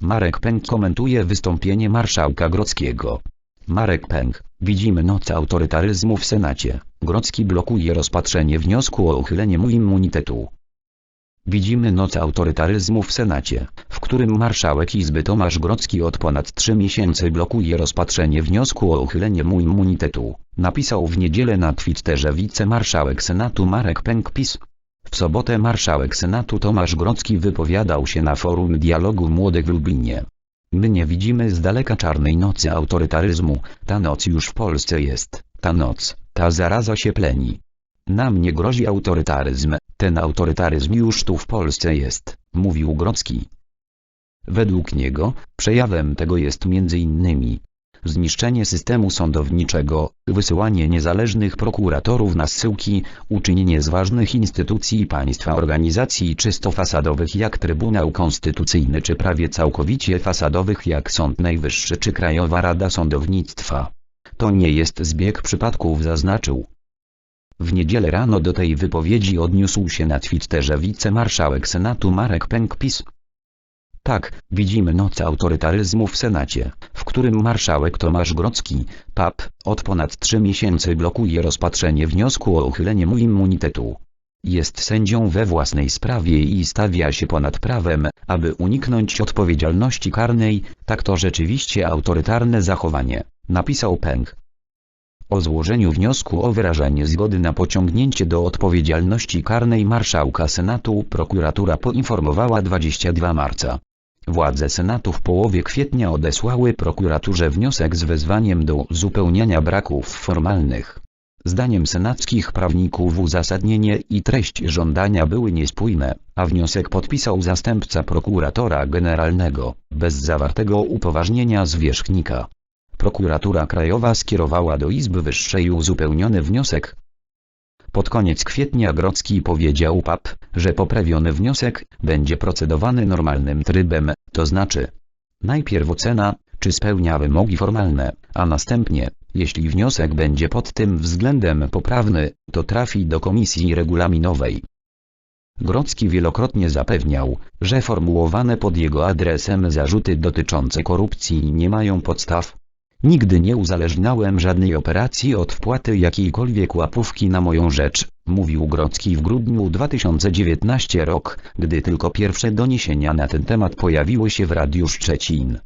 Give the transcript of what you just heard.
Marek Pęk komentuje wystąpienie marszałka Grodzkiego. Marek Pęk, widzimy noc autorytaryzmu w Senacie. Grodzki blokuje rozpatrzenie wniosku o uchylenie mu immunitetu. Widzimy noc autorytaryzmu w Senacie, w którym marszałek Izby Tomasz Grodzki od ponad 3 miesięcy blokuje rozpatrzenie wniosku o uchylenie mu immunitetu, napisał w niedzielę na Twitterze wicemarszałek Senatu Marek Pęk PiS. W sobotę marszałek Senatu Tomasz Grodzki wypowiadał się na forum dialogu młodych w Lublinie. My nie widzimy z daleka czarnej nocy autorytaryzmu, ta noc już w Polsce jest, ta noc, ta zaraza się pleni. Nam nie grozi autorytaryzm, ten autorytaryzm już tu w Polsce jest, mówił Grodzki. Według niego, przejawem tego jest m.in. zniszczenie systemu sądowniczego, wysyłanie niezależnych prokuratorów na zsyłki, uczynienie z ważnych instytucji państwa organizacji czysto fasadowych jak Trybunał Konstytucyjny czy prawie całkowicie fasadowych jak Sąd Najwyższy czy Krajowa Rada Sądownictwa. To nie jest zbieg przypadków zaznaczył. W niedzielę rano do tej wypowiedzi odniósł się na Twitterze wicemarszałek Senatu Marek Pęk PiS. Tak, widzimy noc autorytaryzmu w Senacie, w którym marszałek Tomasz Grodzki, PAP, od ponad 3 miesięcy blokuje rozpatrzenie wniosku o uchylenie mu immunitetu. Jest sędzią we własnej sprawie i stawia się ponad prawem, aby uniknąć odpowiedzialności karnej, tak to rzeczywiście autorytarne zachowanie, napisał Pęk. O złożeniu wniosku o wyrażenie zgody na pociągnięcie do odpowiedzialności karnej marszałka Senatu prokuratura poinformowała 22 marca. Władze Senatu w połowie kwietnia odesłały prokuraturze wniosek z wezwaniem do uzupełniania braków formalnych. Zdaniem senackich prawników uzasadnienie i treść żądania były niespójne, a wniosek podpisał zastępca prokuratora generalnego, bez zawartego upoważnienia zwierzchnika. Prokuratura Krajowa skierowała do Izby Wyższej uzupełniony wniosek. Pod koniec kwietnia Grodzki powiedział PAP, że poprawiony wniosek będzie procedowany normalnym trybem, to znaczy najpierw ocena, czy spełnia wymogi formalne, a następnie, jeśli wniosek będzie pod tym względem poprawny, to trafi do komisji regulaminowej. Grodzki wielokrotnie zapewniał, że formułowane pod jego adresem zarzuty dotyczące korupcji nie mają podstaw. Nigdy nie uzależniałem żadnej operacji od wpłaty jakiejkolwiek łapówki na moją rzecz, mówił Grodzki w grudniu 2019 rok, gdy tylko pierwsze doniesienia na ten temat pojawiły się w Radiu Szczecin.